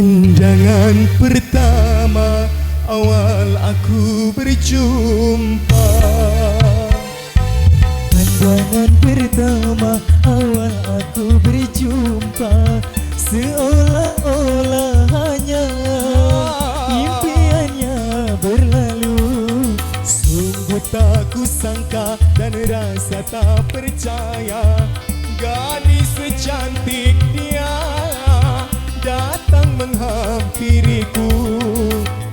Pandangan pertama awal aku berjumpa. Pandangan pertama awal aku berjumpa. Seolah-olah hanya impiannya berlalu. Sungguh tak kusangka dan rasa tak percaya. Gadis secantik dia datang menghampiriku.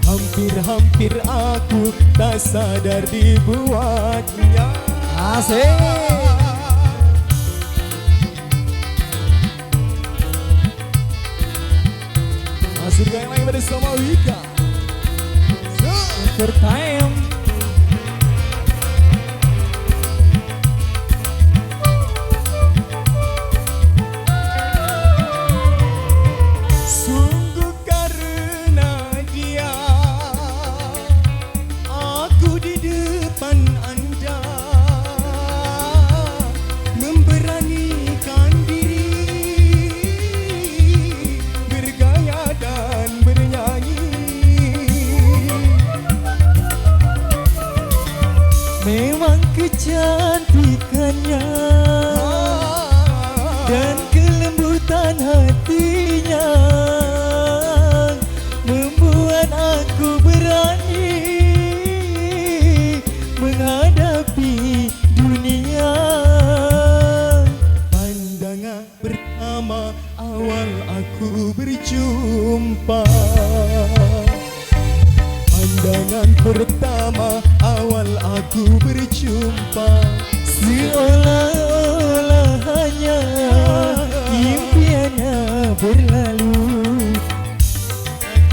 Hampir-hampir aku tak sadar dibuatnya. Asik. Masih yang lain bersama Wika Overtime Sungguh hujan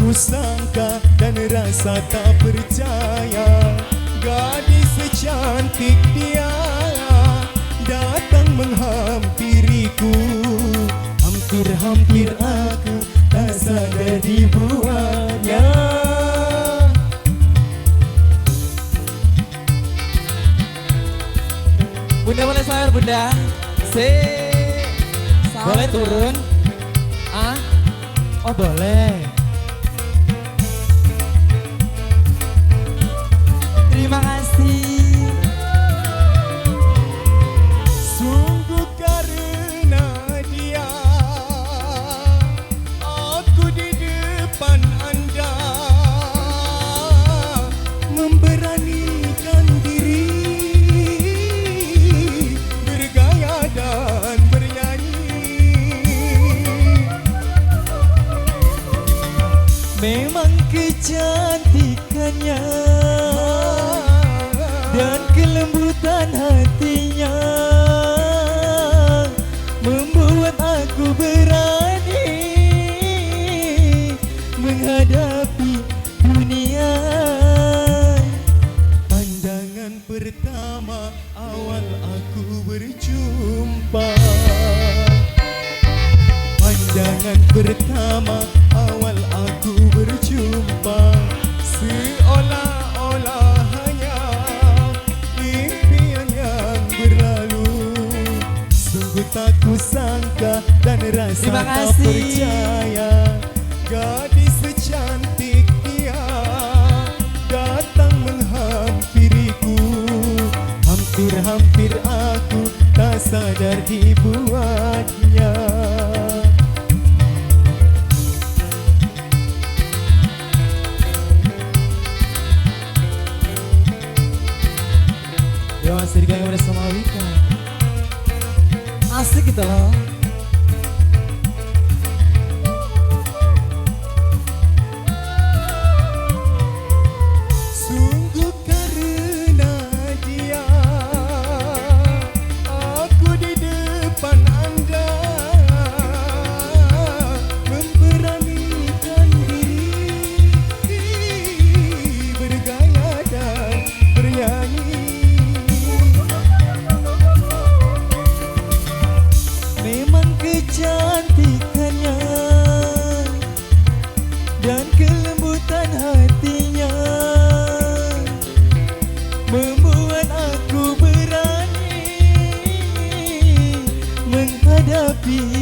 Ku sangka dan rasa tak percaya. Gadis secantik dia Datang menghampiriku. Hampir-hampir aku tak sadar dibuatnya. Bunda boleh sayur bunda? Si. Boleh turun. Ah? Oh boleh kecantikannya Dan kelembutan hatinya Membuat aku berani Menghadapi dunia. Pandangan pertama awal aku berjumpa. Pandangan pertama berjumpa Seolah-olah hanya impian yang berlalu. Sungguh tak kusangka dan rasa tak percaya. Gadis secantik dia datang menghampiriku. Hampir-hampir aku tak sadar dibuatnya Asik Dan kelembutan hatinya Membuat aku berani Menghadapi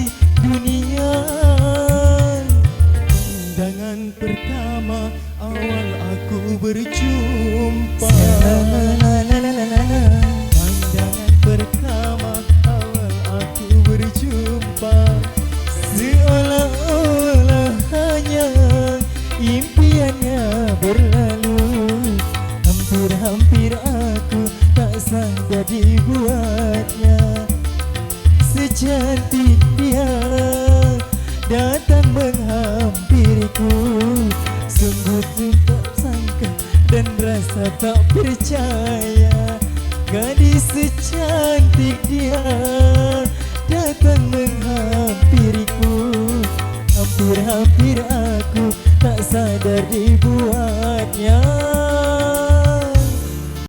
sangka dibuatnya. Secantik dia datang menghampiriku. Sungguh tak sangka dan rasa tak percaya.